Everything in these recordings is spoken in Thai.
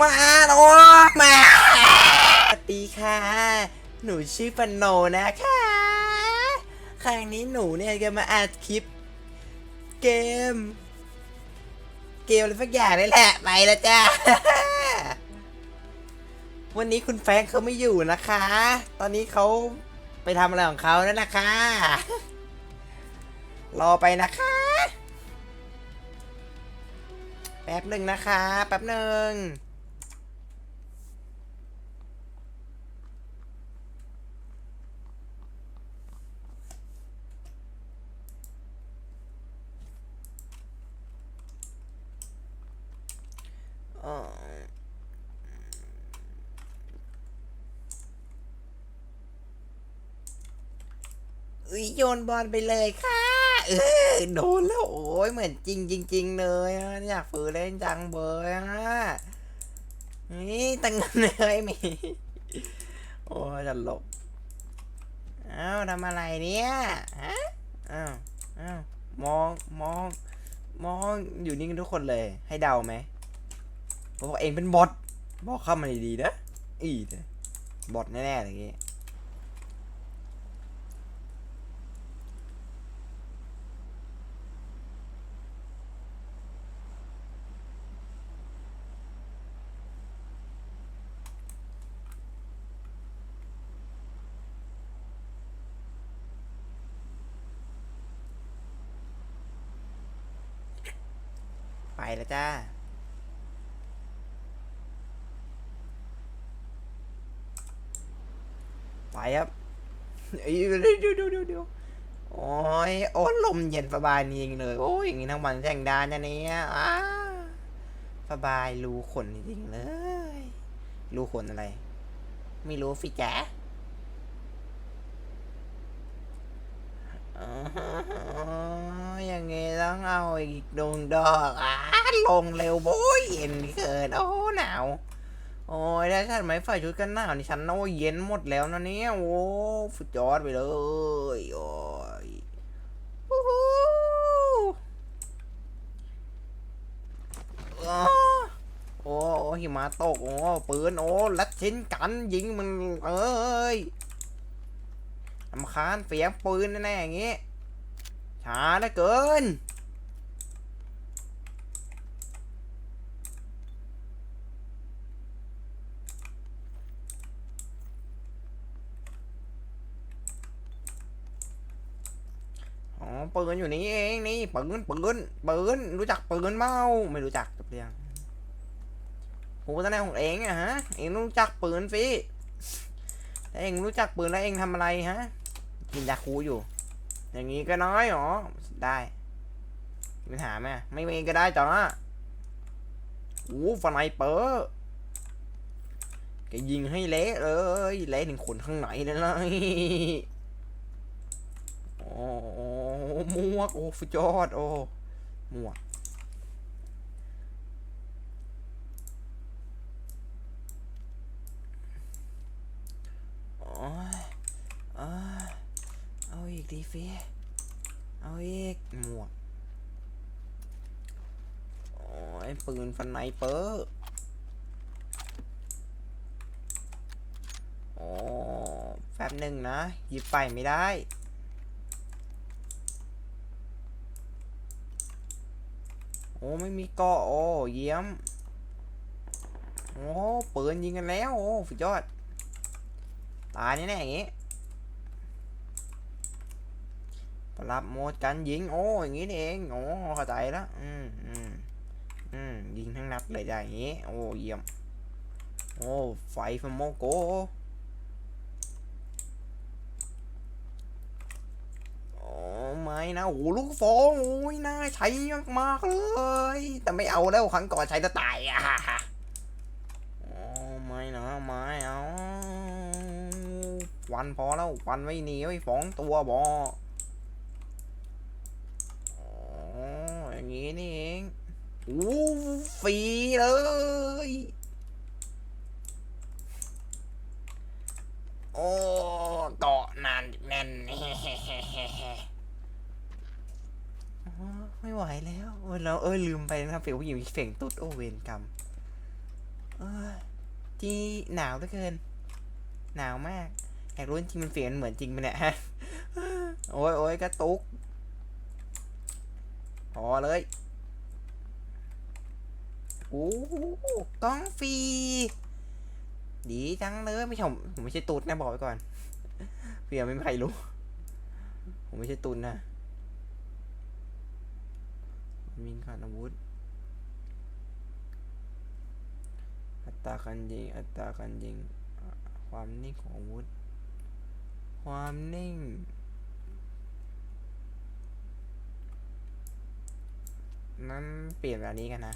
มาโอ้มาสวัสดีค่ะ หนูชื่อฟันโนนะคะ ครั้งนี้หนูเนี่ยจะมาอัดคลิป เกม เกมอะไรสักอย่างนี่แหละ ไปแล้วจ้า วันนี้คุณแฟงเขาไม่อยู่นะคะ ตอนนี้เขาไปทำอะไรของเขาแล้วนะคะ รอไปนะคะ แป๊บหนึ่งนะคะ แป๊บหนึ่ง โยนบอลไปเลยค่ะ เออโดนแล้วโอ้ยเหมือนจริงจริง ๆ เลยอะอยากฝืนเล่นจังเบยอะนี่ตังเงินเลยมีโอ้จะหลบอ้าวทำอะไรเนี่ยฮะอ้าวอ้าวมองมองมองอยู่นี่กันทุกคนเลย ให้เดาไหมบอกเองเป็นบอทบอกเข้ามาดีๆนะอีเดบอทแน่ๆอย่างงี้ ไปแล้วจ้าไปครับเดี๋ยวเดี๋ยวเดี๋ยวเดี๋ยวโอ้ยโอ้ลมเย็นสบายนี่เองเลย โอ้ยอย่างนี้ทั้งวันแจ้งดานนะเนี่ยอ้าสบายรูขนจริงเลย รูขนอะไร ไม่รู้ฟิแจ๊ะอ๋อ ต้องเอาอีกดวงดอกอะลงเร็วโว้ยเย็นเกินโอ้หนาว โอ้ยได้ฉันไหมฝ่ายชุดกันหนาวนี่ฉันโอ้ยเย็นหมดแล้วนะเนี่ยโอ้ฟุดยอดไปเลยโอ้ยโอ้โอ้หิมะตก โอ้ปืน โอ้ลัดชิ้นกันยิงมันเอ้ยลำคาญเสียงปืนแน่ๆอย่างงี้ช้าเหลือเกิน ปืนอยู่นี่เองนี่ปืนปืนปืนรู้จักปืนเปล่าไม่รู้จักจบเรียงหูตาแนของเองอะฮะเองรู้จักปืนสิถ้าเองรู้จักปืนแล้วเองทำอะไรฮะกินยาคูอยู่ อย่างนี้ก็น้อยหรอได้มีปัญหาไหมไม่มีก็ได้จ้ะโอ้ฟันไนเปอร์แกยิงให้เละเลยเละถึงขนข้างในเลย โอ้หมวก โอ้สุดยอด โอ้หมวกโอ้ยเอ้ยเอาอีกดีฟีเอาอีก หมวก โอ้ยปืนฟันไนเปอร์โอ้แป๊บหนึ่งนะหยิบไปไม่ได้ อ้ไม่มีเกาะโอ้เยี่ยม โอ้เปืนยิงกันแล้ว โอ้สุดยอด ตายแน่ๆอย่างงี้ปรับโหมดการยิง โอ้อย่างงี้เองโอ้เข้าใจแล้วอืมอืมอืมยิงทั้งนัดเลยอย่างงี้ โอ้เยี่ยม โอ้ไฟฟโมโก โอ้ไม่นะโอ้ลูกฟองโอ้ยน่าใช้มากๆเลย แต่ไม่เอาแล้วครั้งก่อนใช้จะตายอะโอ้ไม่นะไม่เอาวันพอแล้ววันไม่หนีไม่ฟ้องตัวบอโอ้อย่างงี้นี่เองโอ้ฟรีเลย โอ้เกาะนานแน่นไม่ไหวแล้วเราเออลืมไปนะครับเสียงผู้หญิงเสียงตุ๊ดโอเวนกรรมที่หนาวเหลือเกิน หนาวมากอยากรู้จริงมันเสียงเหมือนจริงไหมเนี่ยฮะโอ้ยโอ้ยกระตุกพอเลยโอ้กล้องฟรี ดีจังเลยไม่ใช่ผมผมไม่ใช่ตูดนะบอกไว้ก่อนเผื่อไม่มีใครรู้ ผมไม่ใช่ตุนนะมีการอาวุธ อัตราการยิง อัตราการยิง ความนิ่งของอาวุธ ความนิ่ง นั้นเปลี่ยนแบบนี้กันนะ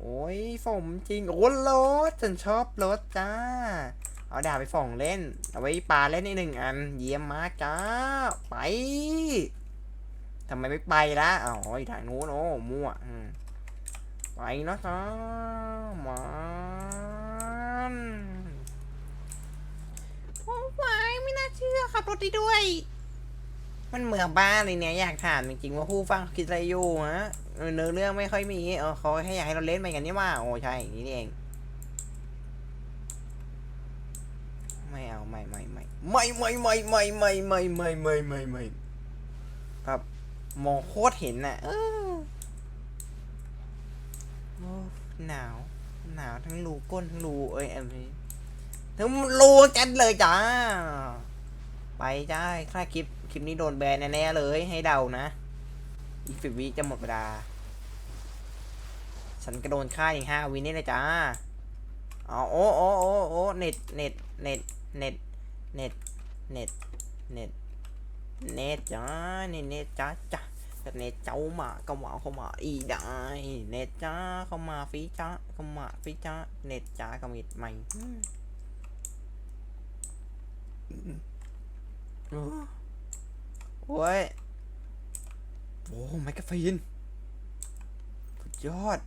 โอ้ยฝมจริง โอ้รถฉันชอบรถจ้า เอาดาบไปฝ่องเล่น เอาไว้ปลาเล่นอีกหนึ่งอัน เยี่ยมมากจ้า ไปทำไมไม่ไปละอ๋ออยู่ทางนู้นโอ้มั่วไปเนาะจ้ามันโอ้ยไม่น่าเชื่อขับรถได้ด้วย มันเหมือนบ้านเลยเนี่ย อยากถามจริงๆว่าผู้ฟังคิดอะไรอยู่ฮะ เนื้อเรื่องไม่ค่อยมีเออเขาแค่อยากให้เราเล่นไปกันนี่ว่า โอ้ใช่ นี่เอง ไม่เอาไม่ไม่ไม่ไม่ไม่ไม่ไม่ไม่ไม่ไม่ไม่ไม่ไม่ครับมองโคตรเห็นน่ะ เออโอ้หนาว หนาวทั้งรูก้นทั้งรูเอ้ยอะไรทั้งรูกันเลยจ้า ไปจ้าค่าคลิปคลิปนี้โดนแบนแน่ๆเลยให้เดานะ อีกสิบวิจะหมดเวลา ฉันก็โดนฆ่าอีกห้าวินี่เลยจ้าอ๋อโอ้โอ้โอ้โอ้เน็ตเน็ตเน็ตเน็ตเน็ตเน็ตเน็ตเน็ตจ้าเน็ตเน็ตจ้าจ้าเน็ตเจ้ามาก็มาเข้ามาอีได้เน็ตจ้าเข้ามาฟีจ้าเข้ามาฟีจ้าเน็ตจ้าก็มิดใหม่โอ้โอ้ย โอ้ไมกาฟีนสุดยอด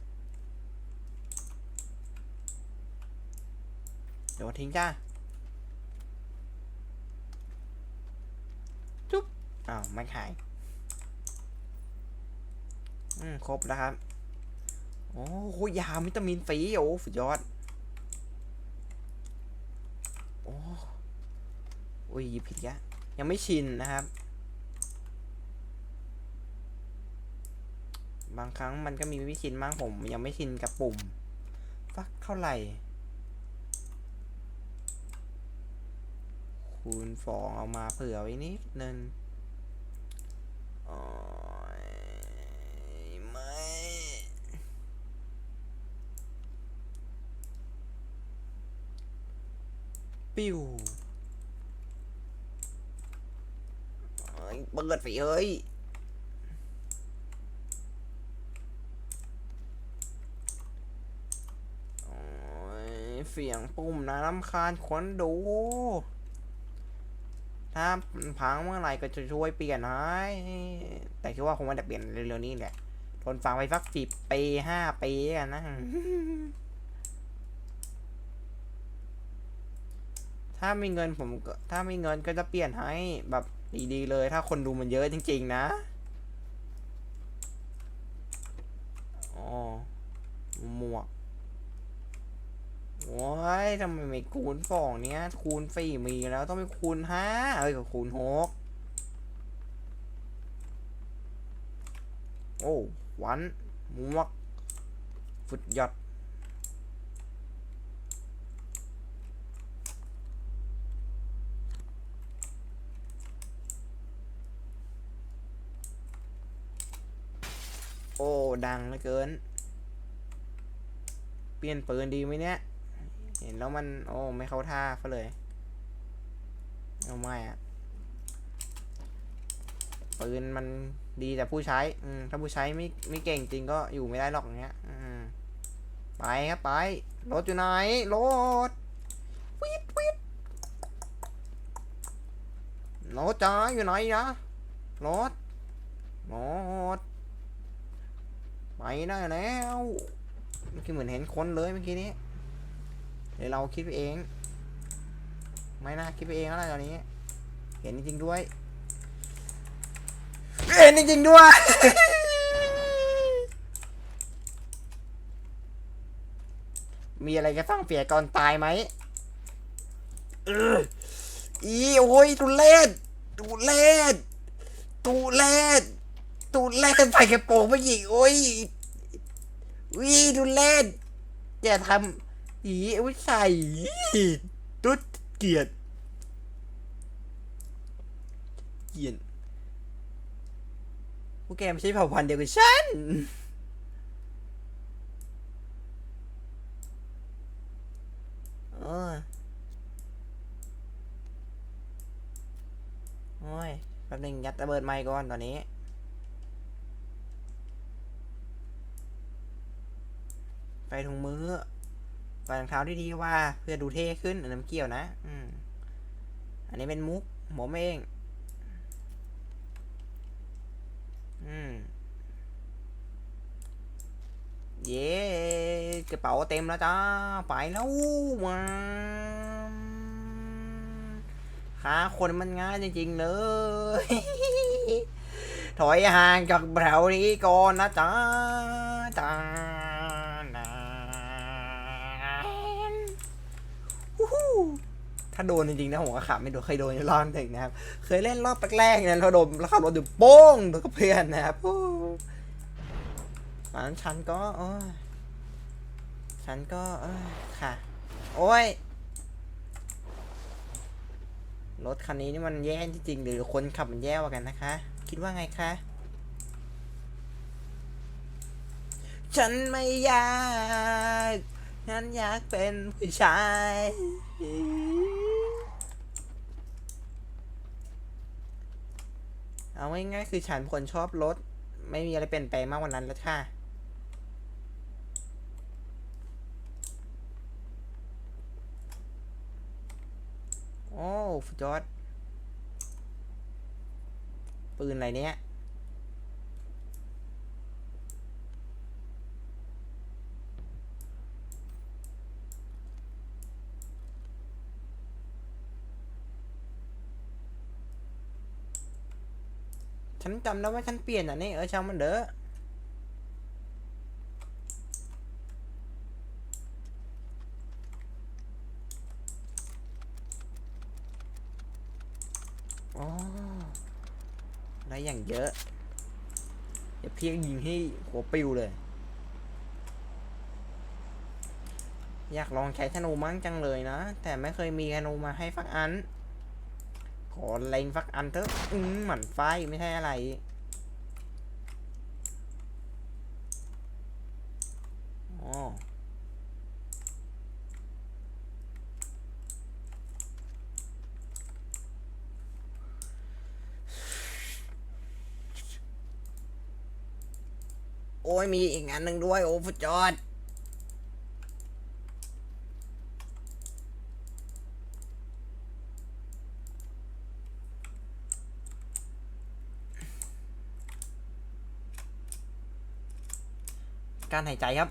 เดี๋ยวทิ้งจ้าจุ๊บอ้าวไม่ขาย อืม ครบแล้วครับ โอ้โหยาวิตามินฟรีโอ้สุดยอด โอ้โอ้ยหยิบผิดยะยังไม่ชินนะครับ บางครั้งมันก็มีวิชินบ้างผมยังไม่ชินกับปุ่ม ฟักเท่าไหร่ คูณฟองเอามาเผื่อไว้นิดนึงไม่ปิ้วเอ้ยเปิดไปเอ้ย โอ้ย เสียงปุ่มนะรำคาญคนดู ถ้าพังเมื่อไหร่ก็จะช่วยเปลี่ยนให้แต่คิดว่าคงไม่ได้เปลี่ยนเร็วๆนี้แหละ ทนฟังไปสักสิบปีห้าปีกันนะถ้ามีเงินผมก็ถ้ามีเงินก็จะเปลี่ยนให้แบบดีๆเลย ถ้าคนดูมันเยอะจริง ๆ นะ อ๋อ หมวก้ยทำไมไม่คูณสองเนี้ย คูณสี่มีแล้วต้องไปคูณห้าเอ้ยกับคูณหกโอ้วันหมวกฟุดยอดโอ้ ดังเหลือเกิน เปลี่ยนปืนดีไหมเนี่ย เห็นแล้วมัน โอ้ไม่เข้าท่าเขาเลยเอาไม่อะปืนมันดีแต่ผู้ใช้อืมถ้าผู้ใช้ไม่ไม่เก่งจริงก็อยู่ไม่ได้หรอกอย่างเงี้ยอืมไปครับไปรถอยู่ไหนรถวิดวิดรถจ้าอยู่ไหนยะรถรถไปได้แล้วเมื่อกี้เหมือนเห็นคนเลยเมื่อกี้นี้ เดี๋ยวเราคิดไปเอง ไม่นะคิดไปเองแล้วตอนนี้ เห็นจริงด้วย เห็นจริงด้วย มีอะไรจะต้องเปลี่ยนก่อนตายไหมเอออีโอ้ยตุเลศตุเลศตุเลศตุเลศใส่กระโปรงไปจี๊โอ้ยวีตุเลศอจะทำ อีอุ้ยใส่ตุ๊ดเกียดเกียดพวกแกไม่ใช่เผ่าพันธุ์เดียวกับฉันโอ้ยโอ้ยแป๊บนึงยัดระเบิดไมค์ก่อนตอนนี้ไปถุงมือ ใส่รองเท้าที่ดีว่าเพื่อดูเท่ขึ้นอันน้ำเกี่ยวนะ อืม อันนี้เป็นมุกผมเอง อืม เย้กระเป๋าเต็มแล้วจ้า ไปแล้วมาหาคนมันง่ายจริง ๆ เลย ถอยห่างจากแถวนี้ก่อนนะจ๊ะจ้า ถ้าโดนจริงๆนะผมก็ขับไม่โดนเคยโดนรอบหนึ่งนะครับ เคยเล่นรอบแรกๆเนี่ยเราโดนแล้วขับรถอยู่โป้งโดนกับเพื่อนนะครับโอ้ตอนนั้นฉันก็โอ้ยฉันก็เอ้ยค่ะ โอ้ยรถคันนี้นี่มันแย่จริงๆหรือคนขับมันแย่กว่ากันนะคะ คิดว่าไงคะฉันไม่อยาก ฉันอยากเป็นผู้ชาย เอาง่ายๆคือฉันคนชอบรถ ไม่มีอะไรเปลี่ยนแปลงมากกว่านั้นแล้วค่ะ โอ้สุดยอดปืนอะไรเนี้ย ฉันจำได้ว่าฉันเปลี่ยนอะนี่เออช่างมันเด้ออ๋อได้อย่างเยอะ เดี๋ยวเพียงยิงให้หัวปิวเลย อยากลองใช้ธนูมั้งจังเลยนะ แต่ไม่เคยมีธนูมาให้ฟักอัน อเล็งฟักอันเถอะอืมหมันไฟไม่ใช่อะไร อ๋อโอ้ยมีอีกงานหนึ่งด้วย โอ้ฟุจอด การหายใจครับ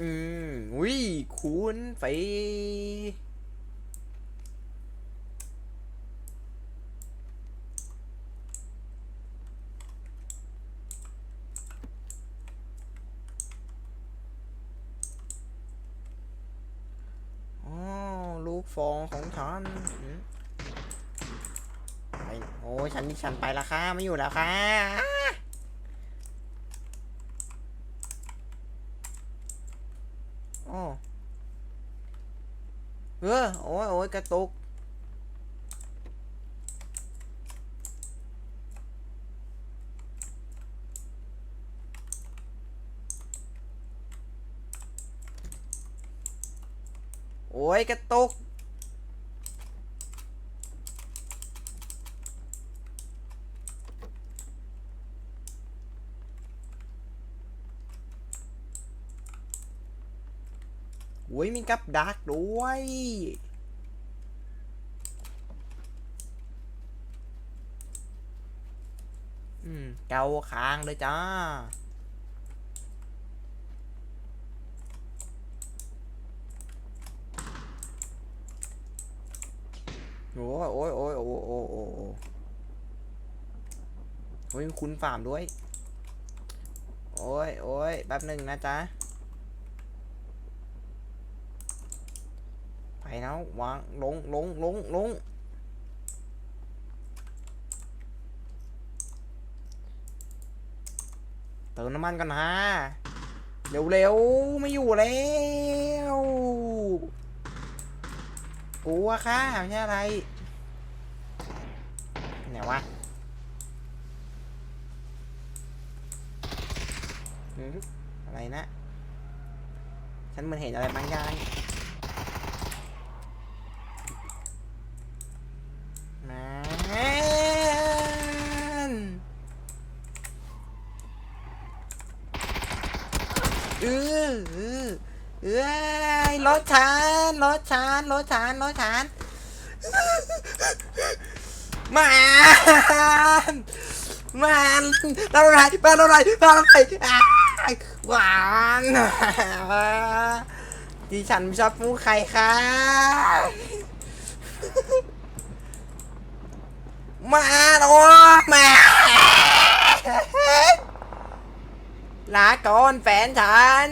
อืมอุ้ยคุณไปอ๋อลูก ฟองของฉันอืมไปโอ้ฉันนี่ฉันไปละค่ะไม่อยู่แล้วค่ะโอ้เออโอ้ยโอ้ยกระตุกโอ้ยกระตุก อ้ยมีกับดักด้วย อืม เก่าค้างเลยจ้าโอ้ยโอ้ยโอ้ยโอ้โอ้โอ้โอ้ยคุณฟาร์มด้วย โอ้ยโอ้ยแป๊บหนึ่งนะจ๊ะ แล้ววางลงลงลงลงเติมน้ำมันกันนะเร็วเร็วๆไม่อยู่แล้วกลัวค่ะไม่ใช่อะไรไหนวะออะไรนะ ฉันมันเห็นอะไรบางอย่าง มันเออเออ เอ้ยรถฉันรถฉันรถฉันรถฉันมันมันตอนอะไรตอนอะไรตอนอะไรหวานดิฉันไม่ชอบมูใครค่ะมาโอ้มาลาก่อนแฟนฉัน